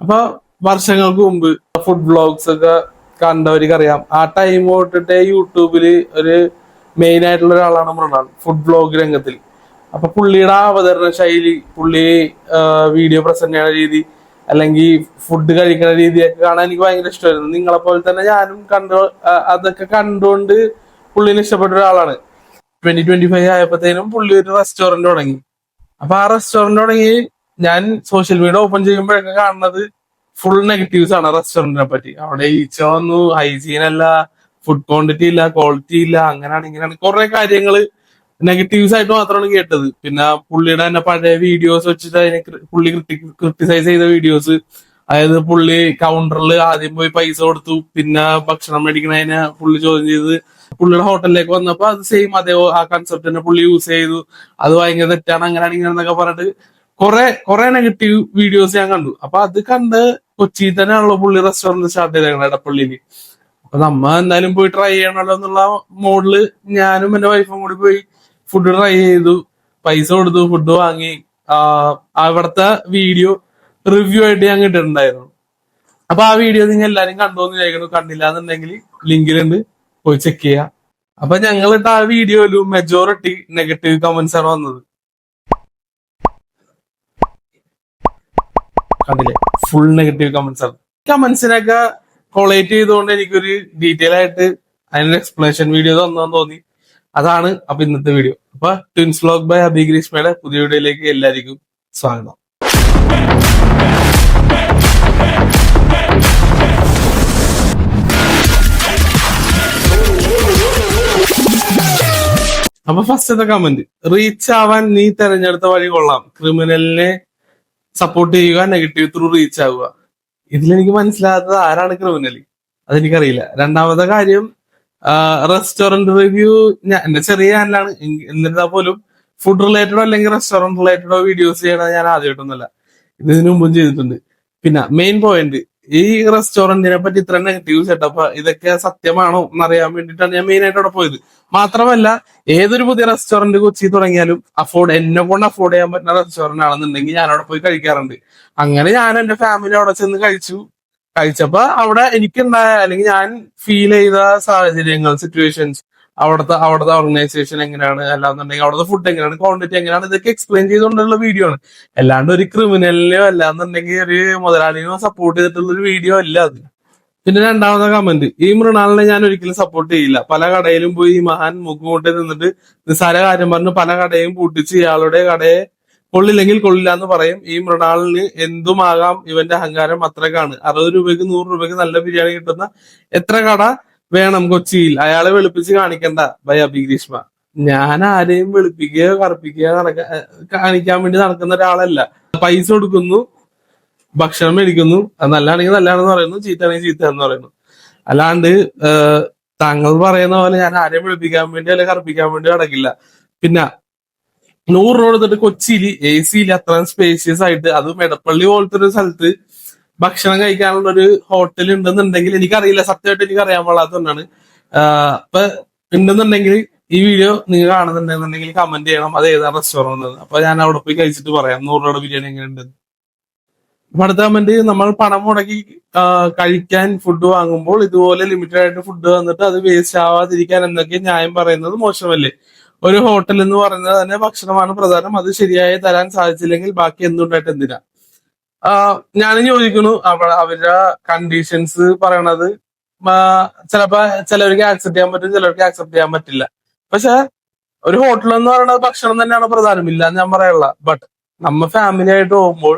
അപ്പൊ വർഷങ്ങൾക്ക് മുമ്പ് ഫുഡ് ബ്ലോഗ്സ് ഒക്കെ കണ്ടവർക്ക് അറിയാം ആ ടൈം തൊട്ടിട്ട് യൂട്യൂബിൽ ഒരു മെയിൻ ആയിട്ടുള്ള ഒരാളാണ് മൃണാൾ ഫുഡ് ബ്ലോഗ് രംഗത്തിൽ. അപ്പൊ പുള്ളിയുടെ അവതരണ ശൈലി പുള്ളി വീഡിയോ പ്രസന്റ് ചെയ്യുന്ന രീതി അല്ലെങ്കിൽ ഫുഡ് കഴിക്കുന്ന രീതിയൊക്കെ കാണാൻ എനിക്ക് ഭയങ്കര ഇഷ്ടമായിരുന്നു. നിങ്ങളെ പോലെ തന്നെ ഞാനും കണ്ടു അതൊക്കെ കണ്ടുകൊണ്ട് പുള്ളിനെ ഇഷ്ടപ്പെട്ട ഒരാളാണ്. ട്വന്റി ട്വന്റി ഫൈവ് ആയപ്പോഴത്തേനും പുള്ളി ഒരു റെസ്റ്റോറന്റ് തുടങ്ങി. അപ്പൊ ആ റെസ്റ്റോറന്റ് തുടങ്ങി ഞാൻ സോഷ്യൽ മീഡിയ ഓപ്പൺ ചെയ്യുമ്പോഴൊക്കെ കാണുന്നത് ഫുൾ നെഗറ്റീവ്സ് ആണ് റെസ്റ്റോറന്റിനെ പറ്റി. അവിടെ ഈച്ച വന്നു ഹൈജീൻ അല്ല ഫുഡ് ക്വാണ്ടിറ്റി ഇല്ല ക്വാളിറ്റി ഇല്ല അങ്ങനെയാണ് ഇങ്ങനെയാണ് കുറെ കാര്യങ്ങൾ നെഗറ്റീവ്സ് ആയിട്ട് മാത്രമാണ് കേട്ടത്. പിന്നെ പുള്ളിയുടെ തന്നെ പഴയ വീഡിയോസ് വെച്ചിട്ട് അതിനെ പുള്ളി ക്രിട്ടിസൈസ് ചെയ്ത വീഡിയോസ് അതായത് പുള്ളി കൗണ്ടറിൽ ആദ്യം പോയി പൈസ കൊടുത്തു പിന്നെ ഭക്ഷണം മേടിക്കണതിനെ പുള്ളി ചോദ്യം ചെയ്ത് പുള്ളിയുടെ ഹോട്ടലിലേക്ക് വന്നപ്പോ അത് സെയിം അതേ ആ കൺസെപ്റ്റ് തന്നെ പുള്ളി യൂസ് ചെയ്തു. അത് ഭയങ്കര തെറ്റാണ് അങ്ങനെയാണ് ഇങ്ങനെ എന്നൊക്കെ പറഞ്ഞിട്ട് കുറെ കുറെ നെഗറ്റീവ് വീഡിയോസ് ഞാൻ കണ്ടു. അപ്പൊ അത് കണ്ട് കൊച്ചിയിൽ തന്നെയാണല്ലോ പുള്ളി റെസ്റ്റോറന്റ് സ്റ്റാർട്ട് ചെയ്തേക്കണം എടപ്പള്ളിയിൽ അപ്പൊ നമ്മ എന്തായാലും പോയി ട്രൈ ചെയ്യണല്ലോ എന്നുള്ള മോഡിൽ ഞാനും എന്റെ വൈഫും കൂടി പോയി ഫുഡ് ട്രൈ ചെയ്തു. പൈസ കൊടുത്തു ഫുഡ് വാങ്ങി. അവിടുത്തെ വീഡിയോ റിവ്യൂ ആയിട്ട് ഞാൻ കിട്ടിയിട്ടുണ്ടായിരുന്നു അപ്പൊ ആ വീഡിയോ നിങ്ങൾ എല്ലാരും കണ്ടു എന്ന് ചോദിക്കുന്നു കണ്ടില്ല എന്നുണ്ടെങ്കിൽ ലിങ്കിലുണ്ട് പോയി ചെക്ക് ചെയ്യാം. അപ്പൊ ഞങ്ങളിട്ട് ആ വീഡിയോയിലും മെജോറിറ്റി നെഗറ്റീവ് കമന്റ്സ് ആണ് വന്നത്. കണ്ടില്ലേ? ഫുൾ നെഗറ്റീവ് കമന്റ്സ് ആണ്. കമന്റ്സിനൊക്കെ കൊളേറ്റ് ചെയ്തുകൊണ്ട് എനിക്കൊരു ഡീറ്റെയിൽ ആയിട്ട് അതിനൊരു എക്സ്പ്ലനേഷൻ വീഡിയോ തന്നെന്ന് തോന്നി. അതാണ് അപ്പൊ ഇന്നത്തെ വീഡിയോ അപ്പൊ ട്വിൻസ് വ്ലോഗ് ബൈ അബി ഗ്രീഷ്മയുടെ പുതിയ വീഡിയോയിലേക്ക് എല്ലാവർക്കും സ്വാഗതം. അപ്പൊ ഫസ്റ്റത്തെ കമന്റ് റീച്ച് ആവാൻ നീ തെരഞ്ഞെടുത്ത വഴി കൊള്ളാം. ക്രിമിനലിനെ സപ്പോർട്ട് ചെയ്യുക നെഗറ്റീവ് ത്രൂ റീച്ച് ആവുക. ഇതിലെനിക്ക് മനസ്സിലാകാത്തത് ആരാണ് ക്രിമിനലി? അതെനിക്കറിയില്ല. രണ്ടാമത്തെ കാര്യം റെസ്റ്റോറന്റ് റിവ്യൂ ഞാൻ എന്റെ ചെറിയ ചാനലാണ് എന്നിരുന്നാൽ പോലും ഫുഡ് റിലേറ്റഡോ അല്ലെങ്കിൽ റെസ്റ്റോറന്റ് റിലേറ്റഡോ വീഡിയോസ് ചെയ്യണത് ഞാൻ ആദ്യമായിട്ടൊന്നുമല്ല. ഇത് ഇതിനു മുമ്പും ചെയ്തിട്ടുണ്ട്. പിന്നെ മെയിൻ പോയിന്റ് ഈ റെസ്റ്റോറന്റിനെ പറ്റി ഇത്ര നെഗറ്റീവ് സെറ്റപ്പ് ഇതൊക്കെ സത്യമാണോ എന്നറിയാൻ വേണ്ടിയിട്ടാണ് ഞാൻ മെയിൻ ആയിട്ട് അവിടെ പോയത്. മാത്രമല്ല ഏതൊരു പുതിയ റെസ്റ്റോറന്റ് കൊച്ചി തുടങ്ങിയാലും അഫോർഡ് എന്നെ കൊണ്ട് അഫോർഡ് ചെയ്യാൻ പറ്റുന്ന റെസ്റ്റോറന്റ് ആണെന്നുണ്ടെങ്കിൽ ഞാൻ അവിടെ പോയി കഴിക്കാറുണ്ട്. അങ്ങനെ ഞാൻ എന്റെ ഫാമിലി അവിടെ ചെന്ന് കഴിച്ചു. കഴിച്ചപ്പോ അവിടെ എനിക്കുണ്ടായ അല്ലെങ്കിൽ ഞാൻ ഫീൽ ചെയ്ത സാഹചര്യങ്ങൾ സിറ്റുവേഷൻസ് അവിടുത്തെ അവിടുത്തെ ഓർഗനൈസേഷൻ എങ്ങനെയാണ്? അല്ലാന്നുണ്ടെങ്കിൽ അവിടുത്തെ ഫുഡ് എങ്ങനെയാണ്? ക്വാണ്ടിറ്റി എങ്ങനെയാണ്? ഇതൊക്കെ എക്സ്പ്ലെയിൻ ചെയ്തുകൊണ്ടുള്ള വീഡിയോ ആണ്. അല്ലാണ്ട് ഒരു ക്രിമിനലിനെയോ അല്ലാന്നുണ്ടെങ്കിൽ ഒരു മുതലാളിനെയോ സപ്പോർട്ട് ചെയ്തിട്ടുള്ള ഒരു വീഡിയോ അല്ല അത്. പിന്നെ രണ്ടാമത്തെ കമന്റ് ഈ മൃണാളിനെ ഞാൻ ഒരിക്കലും സപ്പോർട്ട് ചെയ്യില്ല. പല കടയിലും പോയി ഈ മഹാൻ മുക്കുമുട്ടി നിന്നിട്ട് നിസ്സാര കാര്യം പറഞ്ഞു പല കടയും പൂട്ടിച്ച് ഇയാളുടെ കടയെ കൊള്ളില്ലെങ്കിൽ കൊള്ളില്ല എന്ന് പറയും. ഈ മൃണാളിന് എന്തുമാകാം? ഇവന്റെ അഹങ്കാരം അത്രക്കാണ്. അറുപത് രൂപയ്ക്ക് നൂറ് രൂപയ്ക്ക് നല്ല ബിരിയാണി കിട്ടുന്ന എത്ര കട? വേണം കൊച്ചിയിൽ. അയാളെ വെളുപ്പിച്ച് കാണിക്കണ്ട. ബൈ അബി ഗ്രീഷ്മ ഞാൻ ആരെയും വെളുപ്പിക്കുകയോ കറുപ്പിക്കുകയോ നടക്ക കാണിക്കാൻ വേണ്ടി നടക്കുന്ന ഒരാളല്ല. പൈസ കൊടുക്കുന്നു. ഭക്ഷണം മേടിക്കുന്നു. അത് നല്ലതാണെങ്കിൽ നല്ലതാണെന്ന് പറയുന്നു. ചീത്തയാണെങ്കിൽ ചീത്ത എന്ന് പറയുന്നു. അല്ലാണ്ട് താങ്കൾ പറയുന്ന പോലെ ഞാൻ ആരെയും വിളിപ്പിക്കാൻ വേണ്ടി അല്ലെങ്കിൽ കറുപ്പിക്കാൻ വേണ്ടി നടക്കില്ല. പിന്നെ നൂറ് രൂപ കൊടുത്തിട്ട് കൊച്ചിയിൽ എ സിയിൽ അത്രയും സ്പേഷ്യസ് ആയിട്ട് അതും എടപ്പള്ളി പോലത്തെ ഒരു സ്ഥലത്ത് ഭക്ഷണം കഴിക്കാനുള്ള ഒരു ഹോട്ടൽ ഉണ്ടെന്നുണ്ടെങ്കിൽ എനിക്കറിയില്ല. സത്യമായിട്ട് എനിക്ക് അറിയാൻ പാടാത്തതുകൊണ്ടാണ് അപ്പൊ ഉണ്ടെന്നുണ്ടെങ്കിൽ ഈ വീഡിയോ നിങ്ങൾ കാണുന്നുണ്ടെന്നുണ്ടെങ്കിൽ കമന്റ് ചെയ്യണം. അത് ഏതാ റെസ്റ്റോറന്റ് അപ്പൊ ഞാൻ അവിടെ പോയി കഴിച്ചിട്ട് പറയാം. നൂറ് രൂപയുടെ ബിരിയാണി എങ്ങനെയുണ്ട്? അപ്പൊ അടുത്ത കമന്റ് നമ്മൾ പണം മുടക്കി കഴിക്കാൻ ഫുഡ് വാങ്ങുമ്പോൾ ഇതുപോലെ ലിമിറ്റഡ് ആയിട്ട് ഫുഡ് വന്നിട്ട് അത് വേസ്റ്റ് ആവാതിരിക്കാൻ എന്നൊക്കെ ന്യായം പറയുന്നത് മോശമല്ലേ? ഒരു ഹോട്ടൽ എന്ന് പറയുന്നത് തന്നെ ഭക്ഷണമാണ് പ്രധാനം. അത് ശരിയായി തരാൻ സാധിച്ചില്ലെങ്കിൽ ബാക്കി എന്തുണ്ടായിട്ട് എന്തിനാ? ഞാനും ചോദിക്കുന്നു അവിടെ അവരുടെ കണ്ടീഷൻസ് പറയണത്. ചിലപ്പോ ചിലവർക്ക് ആക്സെപ്റ്റ് ചെയ്യാൻ പറ്റും ചിലവർക്ക് ആക്സെപ്റ്റ് ചെയ്യാൻ പറ്റില്ല. പക്ഷെ ഒരു ഹോട്ടൽ എന്ന് പറയുന്നത് ഭക്ഷണം തന്നെയാണ് പ്രധാനം. ഇല്ല ഞാൻ പറയല്ല. ബട്ട് നമ്മ ഫാമിലി ആയിട്ട് പോകുമ്പോൾ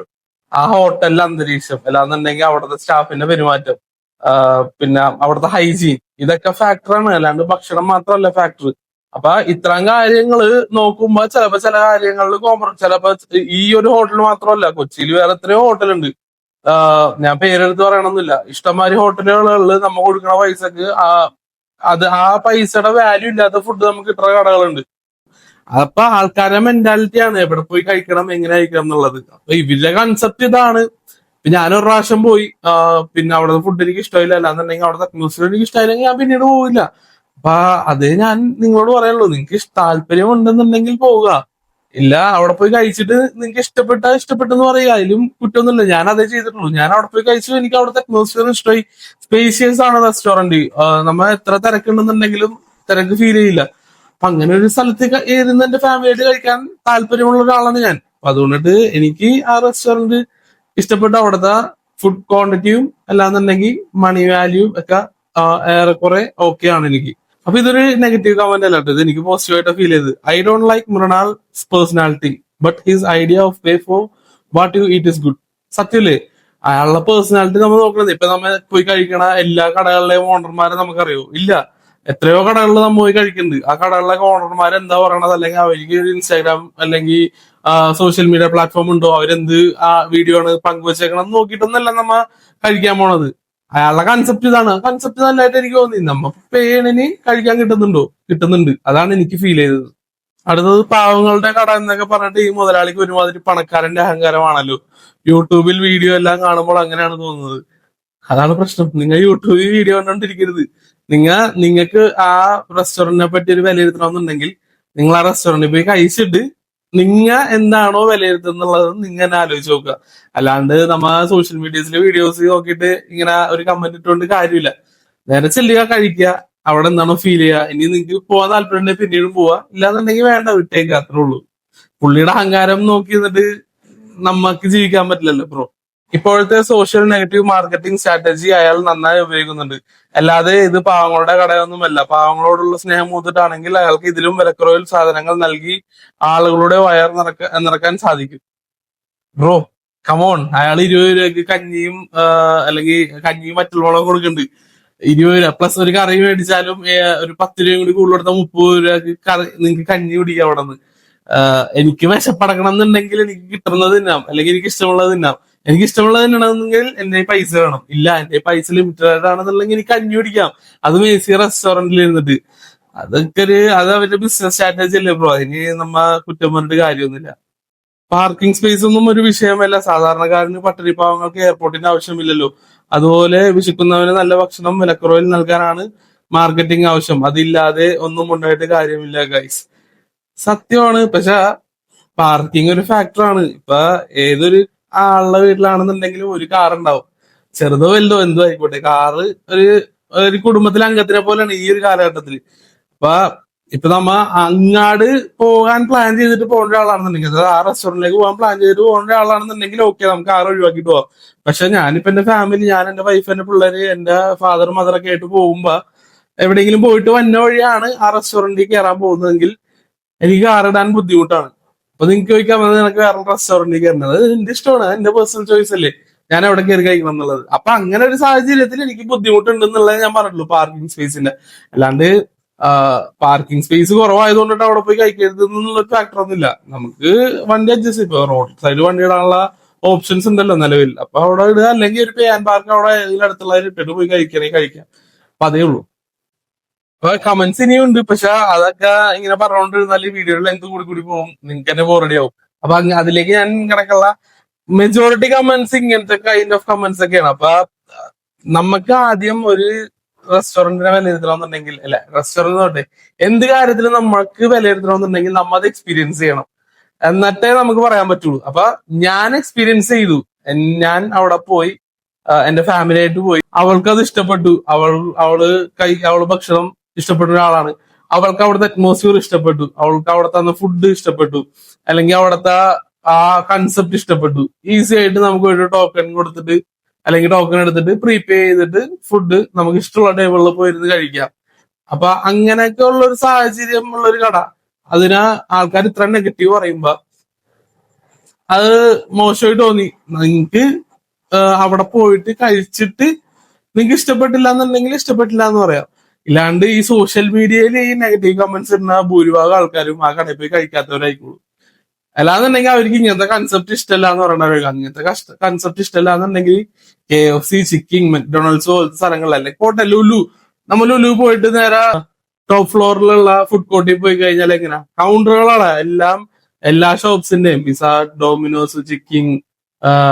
ആ ഹോട്ടലിലെ അന്തരീക്ഷം അല്ലാന്നുണ്ടെങ്കിൽ അവിടുത്തെ സ്റ്റാഫിന്റെ പെരുമാറ്റം പിന്നെ അവിടുത്തെ ഹൈജീൻ ഇതൊക്കെ ഫാക്ടറാണ് അല്ലാണ്ട് ഭക്ഷണം മാത്രമല്ല ഫാക്ടർ അപ്പൊ ഇത്തരം കാര്യങ്ങൾ നോക്കുമ്പോ ചിലപ്പോ ചില കാര്യങ്ങളിൽ കോമ ചിലപ്പോ ഈ ഒരു ഹോട്ടൽ മാത്രമല്ല കൊച്ചിയിൽ വേറെ എത്രയോ ഹോട്ടലുണ്ട് ഞാൻ പേരെടുത്ത് പറയണമെന്നില്ല ഇഷ്ടംമാതിരി ഹോട്ടലുകളിൽ നമ്മ കൊടുക്കുന്ന പൈസക്ക് ആ അത് ആ പൈസയുടെ വാല്യൂ ഇല്ലാത്ത ഫുഡ് നമുക്ക് ഇത്ര കടകളുണ്ട്. അപ്പൊ ആൾക്കാരുടെ മെന്റാലിറ്റി ആണ് എവിടെ പോയി കഴിക്കണം എങ്ങനെ കഴിക്കണം എന്നുള്ളത്. അപ്പൊ ഇവരുടെ കൺസെപ്റ്റ് ഇതാണ്. ഞാൻ ഒരു പ്രാവശ്യം പോയി പിന്നെ അവിടുത്തെ ഫുഡ് എനിക്ക് ഇഷ്ടമില്ല. അല്ലാന്നുണ്ടെങ്കിൽ അവിടുത്തെ അറ്റ്മോസ്ഫിയർ എനിക്ക് ഇഷ്ടമായില്ലെങ്കിൽ ഞാൻ പിന്നീട് പോവില്ല. അപ്പൊ അത് ഞാൻ നിങ്ങളോട് പറയുള്ളൂ നിങ്ങൾക്ക് താല്പര്യം ഉണ്ടെന്നുണ്ടെങ്കിൽ പോവുക. ഇല്ല അവിടെ പോയി കഴിച്ചിട്ട് നിങ്ങൾക്ക് ഇഷ്ടപ്പെട്ട ഇഷ്ടപ്പെട്ടെന്ന് പറയുക. അതിലും കുറ്റമൊന്നുമില്ല. ഞാൻ അതേ ചെയ്തിട്ടുള്ളൂ. ഞാൻ അവിടെ പോയി കഴിച്ചു. എനിക്ക് അവിടുത്തെ അറ്റ്മോസ്ഫിയർ ഇഷ്ടമായി. സ്പേഷ്യസ് ആണ് റെസ്റ്റോറന്റ് നമ്മൾ എത്ര തിരക്കുണ്ടെന്നുണ്ടെങ്കിലും തിരക്ക് ഫീൽ ചെയ്യില്ല. അപ്പൊ അങ്ങനെ ഒരു സ്ഥലത്ത് ഇരുന്ന് എന്റെ ഫാമിലിയായിട്ട് കഴിക്കാൻ താല്പര്യമുള്ള ഒരാളാണ് ഞാൻ. അപ്പൊ അതുകൊണ്ടിട്ട് എനിക്ക് ആ റെസ്റ്റോറന്റ് ഇഷ്ടപ്പെട്ട അവിടുത്തെ ഫുഡ് ക്വാണ്ടിറ്റിയും അല്ലാന്നുണ്ടെങ്കിൽ മണി വാല്യൂ ഒക്കെ ഏറെക്കുറെ ഓക്കെ ആണ് എനിക്ക്. അപ്പൊ ഇതൊരു നെഗറ്റീവ് കമന്റ് അല്ല ഇത് എനിക്ക് പോസിറ്റീവ് ആയിട്ട് ഫീൽ ചെയ്ത് I don't like Mrinal personality but his idea of way for what you eat is good സത്യല്ലേ? അയാളുടെ പേഴ്സണാലിറ്റി നമ്മൾ നോക്കണത്. ഇപ്പൊ നമ്മൾ പോയി കഴിക്കണ എല്ലാ കടകളിലെയും ഓണർമാരെ നമുക്കറിയോ? ഇല്ല. എത്രയോ കടകളിൽ നമ്മൾ പോയി കഴിക്കുന്നുണ്ട്. ആ കടകളിലൊക്കെ ഓണർമാർ എന്താ പറയണത്? അല്ലെങ്കിൽ അവർക്ക് ഇൻസ്റ്റാഗ്രാം അല്ലെങ്കിൽ സോഷ്യൽ മീഡിയ പ്ലാറ്റ്ഫോം ഉണ്ടോ? അവരെന്ത് ആ വീഡിയോ ആണ് പങ്കുവച്ചേക്കണം നോക്കിയിട്ടൊന്നല്ല നമ്മ കഴിക്കാൻ പോണത്. അയാളുടെ കൺസെപ്റ്റ് ഇതാണ്. കൺസെപ്റ്റ് നല്ലതായിട്ട് എനിക്ക് തോന്നി. നമ്മ പേണിന് കഴിക്കാൻ കിട്ടുന്നുണ്ടോ? കിട്ടുന്നുണ്ട്. അതാണ് എനിക്ക് ഫീൽ ചെയ്തത്. അടുത്തത് പാവങ്ങളുടെ കട എന്നൊക്കെ പറഞ്ഞിട്ട് ഈ മുതലാളിക്ക് ഒരുമാതിരി പണക്കാരന്റെ അഹങ്കാരമാണല്ലോ. യൂട്യൂബിൽ വീഡിയോ എല്ലാം കാണുമ്പോൾ അങ്ങനെയാണ് തോന്നുന്നത്. അതാണ് പ്രശ്നം. നിങ്ങൾ യൂട്യൂബിൽ വീഡിയോ കണ്ടോണ്ടിരിക്കരുത്. നിങ്ങൾ നിങ്ങൾക്ക് ആ റെസ്റ്റോറന്റിനെ പറ്റി ഒരു വിലയിരുത്തണമെന്നുണ്ടെങ്കിൽ നിങ്ങൾ ആ റെസ്റ്റോറന്റിൽ പോയി കഴിച്ചിട്ട് നിങ്ങ എന്താണോ വിലയിരുത്തുന്നുള്ളത് നിങ്ങൾ ആലോചിച്ച് നോക്കുക. അല്ലാണ്ട് നമ്മ സോഷ്യൽ മീഡിയസിലെ വീഡിയോസ് നോക്കിയിട്ട് ഇങ്ങനെ ഒരു കമന്റ് ഇട്ടുകൊണ്ട് കാര്യമില്ല. നേരെ ചെല്ലുക കഴിക്കുക അവിടെ എന്താണോ ഫീൽ ചെയ്യുക. ഇനി നിങ്ങൾക്ക് പോകാൻ താല്പര്യം പിന്നീടും പോവാ. ഇല്ലാന്നുണ്ടെങ്കിൽ വേണ്ട വിട്ടേക്ക് അത്രേ ഉള്ളൂ. പുള്ളിയുടെ അഹങ്കാരം നോക്കി നിന്നിട്ട് നമ്മക്ക് ജീവിക്കാൻ പറ്റില്ലല്ലോ ബ്രോ ഇപ്പോഴത്തെ സോഷ്യൽ നെഗറ്റീവ് മാർക്കറ്റിംഗ് സ്ട്രാറ്റജി അയാൾ നന്നായി ഉപയോഗിക്കുന്നുണ്ട്. അല്ലാതെ ഇത് പാവങ്ങളുടെ കടയൊന്നുമല്ല. പാവങ്ങളോടുള്ള സ്നേഹം മൂത്തിട്ടാണെങ്കിൽ അയാൾക്ക് ഇതിലും വിലക്കുറവിൽ സാധനങ്ങൾ നൽകി ആളുകളുടെ വയർ നിറക്ക നിറക്കാൻ സാധിക്കും. ബ്രോ കമോൺ അയാൾ ഇരുപത് രൂപയ്ക്ക് കഞ്ഞിയും അല്ലെങ്കിൽ കഞ്ഞിയും മറ്റുള്ളവളും കൊടുക്കുന്നുണ്ട്. ഇരുപത് രൂപ. പ്ലസ് ഒരു കറി മേടിച്ചാലും ഒരു പത്ത് രൂപയും കൂടി കൂടുതൽ കൊടുത്താൽ മുപ്പത് രൂപക്ക് കറി നിങ്ങൾക്ക് കഞ്ഞി കുടിക്കാം അവിടെ നിന്ന് എനിക്ക് വിശപ്പടക്കണം എന്നുണ്ടെങ്കിൽ എനിക്ക് കിട്ടുന്നത് തിന്നാം. അല്ലെങ്കിൽ എനിക്ക് ഇഷ്ടമുള്ളത് തിന്നാം. എനിക്ക് ഇഷ്ടമുള്ളത് തിന്നണമെന്നെങ്കിൽ എന്റെ പൈസ വേണം. ഇല്ല എന്റെ പൈസ ലിമിറ്റഡ് ആണെന്നുണ്ടെങ്കിൽ എനിക്ക് കഞ്ഞി കുടിക്കാം അത് മേസി റെസ്റ്റോറന്റിൽ ഇരുന്നിട്ട്. അതൊക്കെ ഒരു അത് അവരുടെ ബിസിനസ് സ്ട്രാറ്റജി അല്ലേ ബ്രോ അതിന് നമ്മ കുറ്റം പറഞ്ഞിട്ട് കാര്യമൊന്നുമില്ല. പാർക്കിംഗ് സ്പേസ് ഒന്നും ഒരു വിഷയമല്ല. സാധാരണക്കാരന് പട്ടിണി പാവങ്ങൾക്ക് എയർപോർട്ടിന്റെ ആവശ്യമില്ലല്ലോ. അതുപോലെ വിശക്കുന്നവന് നല്ല ഭക്ഷണം വിലക്കുറവിൽ നൽകാനാണ് മാർക്കറ്റിംഗ് ആവശ്യം. അതില്ലാതെ ഒന്നും ഉണ്ടായിട്ട് കാര്യമില്ല ഗൈസ് സത്യമാണ്. പക്ഷെ പാർക്കിംഗ് ഒരു ഫാക്ടറാണ് ഇപ്പൊ ഏതൊരു ആളുടെ വീട്ടിലാണെന്നുണ്ടെങ്കിലും ഒരു കാർ ഉണ്ടാവും. ചെറുതോ വലുതോ എന്തോ ആയിക്കോട്ടെ. കാറ് ഒരു ഒരു കുടുംബത്തിലെ അംഗത്തിനെ പോലെയാണ് ഈ ഒരു കാലഘട്ടത്തിൽ അപ്പൊ ഇപ്പൊ നമ്മ അങ്ങാട് പോകാൻ പ്ലാൻ ചെയ്തിട്ട് പോകേണ്ട ഒരാളാണെന്നുണ്ടെങ്കിൽ അതായത് ആ റെസ്റ്റോറന്റിലേക്ക് പോകാൻ പ്ലാൻ ചെയ്തിട്ട് പോകേണ്ട ഒരാളാണെന്നുണ്ടെങ്കിൽ ഓക്കെ നമുക്ക് കാർ ഒഴിവാക്കിട്ട് പോവാം. പക്ഷെ ഞാനിപ്പോ എന്റെ ഫാമിലി ഞാൻ എന്റെ വൈഫ് എന്റെ പിള്ളേര് എന്റെ ഫാദർ മദർ ഒക്കെ ആയിട്ട് പോകുമ്പോ എവിടെയെങ്കിലും പോയിട്ട് വന്ന വഴിയാണ് ആ റെസ്റ്റോറന്റിൽ കയറാൻ പോകുന്നതെങ്കിൽ എനിക്ക് കാറിടാൻ ബുദ്ധിമുട്ടാണ്. അപ്പൊ നിങ്ങൾക്ക് ചോദിക്കാൻ വന്നത് നിനക്ക് വേറെ റെസ്റ്റോറന്റിൽ കയറുന്നത് അത് എന്റെ ഇഷ്ടമാണ്. എന്റെ പേഴ്സണൽ ചോയ്സ് അല്ലേ? ഞാൻ അവിടെ കയറി കഴിക്കണം എന്നുള്ളത്. അപ്പൊ അങ്ങനെ ഒരു സാഹചര്യത്തിൽ എനിക്ക് ബുദ്ധിമുട്ടുണ്ട് എന്നുള്ളത് ഞാൻ പറഞ്ഞുള്ളൂ പാർക്കിംഗ് സ്പേസിന്റെ അല്ലാണ്ട് പാർക്കിംഗ് സ്പേസ് കുറവായതുകൊണ്ടിട്ട് അവിടെ പോയി കഴിക്കരുത് എന്നുള്ള ഫാക്ടർ ഒന്നുമില്ല. നമുക്ക് വണ്ടി അഡ്ജസ്റ്റ് ഇപ്പൊ റോഡ് സൈഡ് വണ്ടി ഇടാനുള്ള ഓപ്ഷൻസ് ഉണ്ടല്ലോ നിലവിൽ. അപ്പൊ അവിടെ ഇടുക. അല്ലെങ്കിൽ ഒരു പേ ആൻഡ് പാർക്ക് അവിടെ ഏതെങ്കിലും അടുത്തുള്ള ഇട്ടിട്ട് പോയി കഴിക്കണേ കഴിക്കാം. അപ്പൊ അതേ ഉള്ളൂ. കമന്റ്സ് ഇനിയും ഉണ്ട്. പക്ഷെ അതൊക്കെ ഇങ്ങനെ പറഞ്ഞുകൊണ്ടിരുന്നാൽ വീഡിയോയിൽ ലെങ്ത് കൂടി കൂടി പോകും. നിങ്ങൾക്ക് തന്നെ ബോറഡി ആവും. അപ്പൊ അതിലേക്ക് ഞാൻ കണക്കുള്ള മെജോറിറ്റി കമന്റ്സ് ഇങ്ങനത്തെ കൈൻഡ് ഓഫ് കമന്റ്സ് ഒക്കെയാണ്. അപ്പൊ നമുക്ക് ആദ്യം ഒരു റെസ്റ്റോറന്റിനെ വിലയിരുത്തണമെന്നുണ്ടെങ്കിൽ അല്ലെ? റെസ്റ്റോറന്റ് തൊട്ടെ എന്ത് കാര്യത്തിലും നമ്മൾക്ക് വിലയിരുത്തണമെന്നുണ്ടെങ്കിൽ നമ്മൾ അത് എക്സ്പീരിയൻസ് ചെയ്യണം. എന്നിട്ടേ നമുക്ക് പറയാൻ പറ്റുള്ളൂ. അപ്പൊ ഞാൻ എക്സ്പീരിയൻസ് ചെയ്തു. ഞാൻ അവിടെ പോയി എന്റെ ഫാമിലി ആയിട്ട് പോയി. അവൾക്ക് അത് ഇഷ്ടപ്പെട്ടു. അവൾ അവൾ കൈ അവൾ ഭക്ഷണം ഇഷ്ടപ്പെട്ട ഒരാളാണ്. അവൾക്ക് അവിടുത്തെ അറ്റ്മോസ്ഫിയർ ഇഷ്ടപ്പെട്ടു. അവൾക്ക് അവിടുത്തെ അന്ന് ഫുഡ് ഇഷ്ടപ്പെട്ടു. അല്ലെങ്കിൽ അവിടുത്തെ ആ കൺസെപ്റ്റ് ഇഷ്ടപ്പെട്ടു. ഈസി ആയിട്ട് നമുക്ക് ഒരു ടോക്കൺ കൊടുത്തിട്ട് അല്ലെങ്കിൽ ടോക്കൺ എടുത്തിട്ട് പ്രീപേ ചെയ്തിട്ട് ഫുഡ് നമുക്ക് ഇഷ്ടമുള്ള ടേബിളിൽ പോയിരുന്ന് കഴിക്കാം. അപ്പൊ അങ്ങനെയൊക്കെ ഉള്ള ഒരു സാഹചര്യം ഉള്ള ഒരു കട. അതിന് ആൾക്കാർ ഇത്ര നെഗറ്റീവ് പറയുമ്പോ അത് മോശമായി തോന്നി. നിങ്ങക്ക് അവിടെ പോയിട്ട് കഴിച്ചിട്ട് നിങ്ങൾക്ക് ഇഷ്ടപ്പെട്ടില്ല എന്നുണ്ടെങ്കിൽ ഇഷ്ടപ്പെട്ടില്ല എന്ന് പറയാം. ഇല്ലാണ്ട് ഈ സോഷ്യൽ മീഡിയയിൽ ഈ നെഗറ്റീവ് കമന്റ്സ് ഇടുന്ന ഭൂരിഭാഗം ആൾക്കാരും ആ കടയിൽ പോയി കഴിക്കാത്തവരായിക്കോളൂ. അല്ലാന്നുണ്ടെങ്കിൽ അവർക്ക് ഇങ്ങനത്തെ കൺസെപ്റ്റ് ഇഷ്ടമല്ല എന്ന് പറയണവർക്ക് അങ്ങനത്തെ കൺസെപ്റ്റ് ഇഷ്ടമല്ല എന്നുണ്ടെങ്കിൽ K F C Chicking McDonald's പോലത്തെ സ്ഥലങ്ങളിലല്ലേ കോട്ടെ ലുലു. നമ്മൾ ലുലു പോയിട്ട് നേരെ ടോപ്പ് ഫ്ലോറിലുള്ള ഫുഡ് കോർട്ടിൽ പോയി കഴിഞ്ഞാൽ എങ്ങനെ? കൗണ്ടറുകളാണ് എല്ലാം എല്ലാ ഷോപ്സിന്റെയും പിസ ഡോമിനോസ് ചിക്കിങ്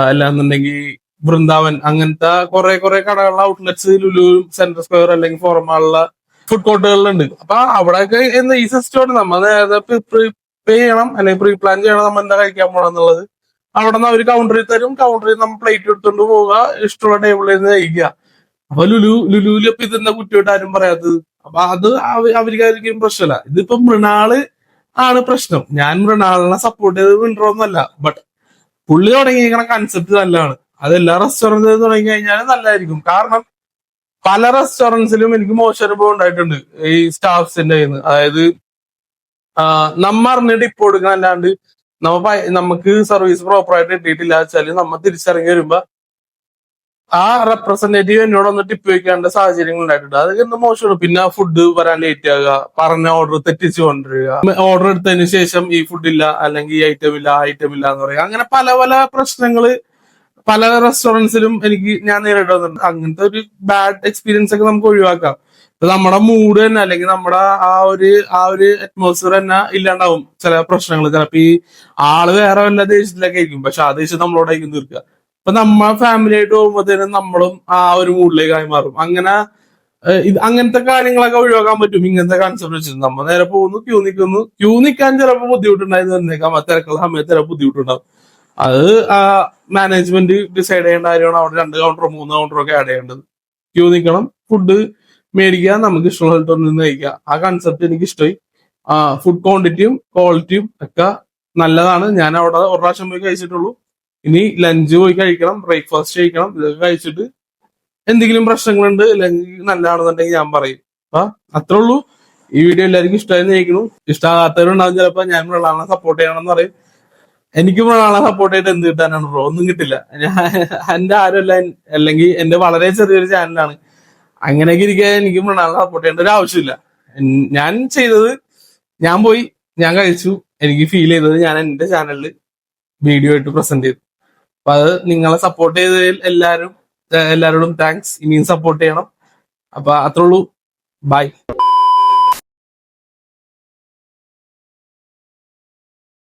അല്ലാന്നുണ്ടെങ്കിൽ വൃന്ദാവൻ അങ്ങനത്തെ കുറെ കുറെ കടകളുടെ ഔട്ട്ലെറ്റ്സ് ലുലു സെൻട്രൽ സ്ക്വയർ അല്ലെങ്കിൽ ഫോറമാളുള്ള ഫുഡ് കോർട്ടുകളിലുണ്ട് അപ്പൊ അവിടെയൊക്കെ എന്താ ഈ സിസ്റ്റം നമ്മൾ നേരത്തെ പേ ചെയ്യണം അല്ലെങ്കിൽ പ്രീ പ്ലാൻ ചെയ്യണം നമ്മൾ എന്താ കഴിക്കാൻ പോകണം എന്നുള്ളത്. അവിടെ നിന്ന് അവർ കൗണ്ടറിൽ തരും. കൗണ്ടറിൽ നമ്മൾ പ്ലേറ്റ് എടുത്തുകൊണ്ട് പോവുക. ഇഷ്ടമുള്ള ടേബിളിൽ നിന്ന് കഴിക്കുക. അപ്പൊ ലുലു ലുലുവിൽ ഇപ്പൊ ഇതെന്താ കുട്ടിയോട്ട് ആരും പറയാത്തത്? അപ്പൊ അത് അവ- അവർക്കായിരിക്കും പ്രശ്നമല്ല. ഇതിപ്പോ മൃണാൾ ആണ് പ്രശ്നം. ഞാൻ മൃണാളിനെ സപ്പോർട്ട് ചെയ്ത് വിണ്ടറൊന്നല്ല ബട്ട് പുള്ളി തുടങ്ങിയിരിക്കുന്ന കൺസെപ്റ്റ് നല്ലതാണ്. അത് എല്ലാ റെസ്റ്റോറന്റിലും തുടങ്ങി കഴിഞ്ഞാൽ നല്ലതായിരിക്കും. കാരണം പല റെസ്റ്റോറൻസിലും എനിക്ക് മോശം അനുഭവം ഉണ്ടായിട്ടുണ്ട് ഈ സ്റ്റാഫ്സിന്റെ കയ്യിൽ നിന്ന് അതായത് നമ്മ അറിഞ്ഞിട്ട് ഇപ്പൊ കൊടുക്കണം അല്ലാണ്ട് നമ്മ നമുക്ക് സർവീസ് പ്രോപ്പർ ആയിട്ട് കിട്ടിയിട്ടില്ല വെച്ചാൽ നമ്മ തിരിച്ചിറങ്ങി വരുമ്പോ ആ റെപ്രസെന്റേറ്റീവ് എന്നോട് ഒന്ന് ടിപ്പ് വയ്ക്കേണ്ട സാഹചര്യങ്ങൾ ഉണ്ടായിട്ടുണ്ട്. അതൊക്കെ എന്ത് മോശമാണ്. പിന്നെ ഫുഡ് വരാൻ ലേറ്റ് ആകുക പറഞ്ഞ ഓർഡർ തെറ്റിച്ച് കൊണ്ടുവരിക. ഓർഡർ എടുത്തതിന് ശേഷം ഈ ഫുഡ് ഇല്ല അല്ലെങ്കിൽ ഈ ഐറ്റം ഇല്ല ആ ഐറ്റം ഇല്ല എന്ന് പറയുക. അങ്ങനെ പല പല പ്രശ്നങ്ങൾ പല റെസ്റ്റോറന്റ്സിലും എനിക്ക് ഞാൻ നേരിട്ട് വന്നിട്ടുണ്ട്. അങ്ങനത്തെ ഒരു ബാഡ് എക്സ്പീരിയൻസ് ഒക്കെ നമുക്ക് ഒഴിവാക്കാം. ഇപ്പൊ നമ്മുടെ മൂഡ് തന്നെ അല്ലെങ്കിൽ നമ്മുടെ ആ ഒരു ആ ഒരു അറ്റ്മോസ്ഫിയർ തന്നെ ഇല്ലാണ്ടാവും ചില പ്രശ്നങ്ങൾ. ചിലപ്പോ ഈ ആൾ വേറെ വല്ല ദേശത്തിലൊക്കെ ആയിരിക്കും. പക്ഷെ ആ ദേഷ്യം നമ്മളോടായിരിക്കും തീർക്കുക. ഇപ്പൊ നമ്മ ഫാമിലി ആയിട്ട് പോകുമ്പോഴത്തേനും നമ്മളും ആ ഒരു മൂഡിലേക്ക് ആയി മാറും. അങ്ങനെ ഇത് അങ്ങനത്തെ കാര്യങ്ങളൊക്കെ ഒഴിവാക്കാൻ പറ്റും. ഇങ്ങനത്തെ കൺസെപ്റ്റ് വെച്ചിട്ട്. നമ്മൾ നേരെ പോകുന്നു ക്യൂ നിൽക്കുന്നു ക്യൂ നിൽക്കാൻ ചിലപ്പോൾ ബുദ്ധിമുട്ടുണ്ടായിരുന്നു തന്നേക്കാം തിരക്കുള്ള സമയത്ത് ചിലപ്പോൾ ബുദ്ധിമുട്ടുണ്ടാവും. അത് മാനേജ്മെന്റ് ഡിസൈഡ് ചെയ്യേണ്ട കാര്യമാണ്. അവിടെ രണ്ട് കൗണ്ടറോ മൂന്ന് കൗണ്ടറോ ഒക്കെ ആഡ് ചെയ്യേണ്ടത്. ക്യൂ നിൽക്കണം. ഫുഡ് മേടിക്കുക നമുക്ക് ഇഷ്ടമുള്ള സ്ഥലത്ത് നിന്ന് കഴിക്കുക ആ കൺസെപ്റ്റ് എനിക്ക് ഇഷ്ടമായി ആ ഫുഡ് ക്വാണ്ടിറ്റിയും ക്വാളിറ്റിയും ഒക്കെ നല്ലതാണ്. ഞാൻ അവിടെ ഒരു പ്രാവശ്യം പോയി കഴിച്ചിട്ടുള്ളൂ. ഇനി ലഞ്ച് പോയി കഴിക്കണം. ബ്രേക്ക്ഫാസ്റ്റ് കഴിക്കണം. ഇതൊക്കെ കഴിച്ചിട്ട് എന്തെങ്കിലും പ്രശ്നങ്ങളുണ്ട് അല്ലെങ്കിൽ നല്ലതാണെന്നുണ്ടെങ്കിൽ ഞാൻ പറയും. അപ്പൊ അത്രേ ഉള്ളൂ. ഈ വീഡിയോ എല്ലാവർക്കും ഇഷ്ടമായി ജയിക്കണു ഇഷ്ടമാകാത്തവരുണ്ടാവും ചിലപ്പോൾ ഞാൻ വെള്ളാണെ സപ്പോർട്ട് ചെയ്യണം എന്ന് പറയും. എനിക്ക് നാളെ സപ്പോർട്ട് ആയിട്ട് എന്ത് കിട്ടാനാണ് ബ്രോ ഒന്നും കിട്ടില്ല. ഞാൻ എന്റെ ആരുമല്ല അല്ലെങ്കിൽ എന്റെ വളരെ ചെറിയൊരു ചാനലാണ് അങ്ങനെയൊക്കെ ഇരിക്കാൻ എനിക്ക് മൃണാളെ സപ്പോർട്ട് ചെയ്യേണ്ട ഒരു ആവശ്യമില്ല. ഞാൻ ചെയ്തത് ഞാൻ പോയി ഞാൻ കഴിച്ചു. എനിക്ക് ഫീൽ ചെയ്തത് ഞാൻ എന്റെ ചാനലിൽ വീഡിയോ ആയിട്ട് പ്രസന്റ് ചെയ്തു. അപ്പൊ അത് നിങ്ങളെ സപ്പോർട്ട് ചെയ്തതിൽ എല്ലാവരും എല്ലാവരോടും താങ്ക്സ് ഇനിയും സപ്പോർട്ട് ചെയ്യണം. അപ്പൊ അത്രേ ഉള്ളൂ. ബൈ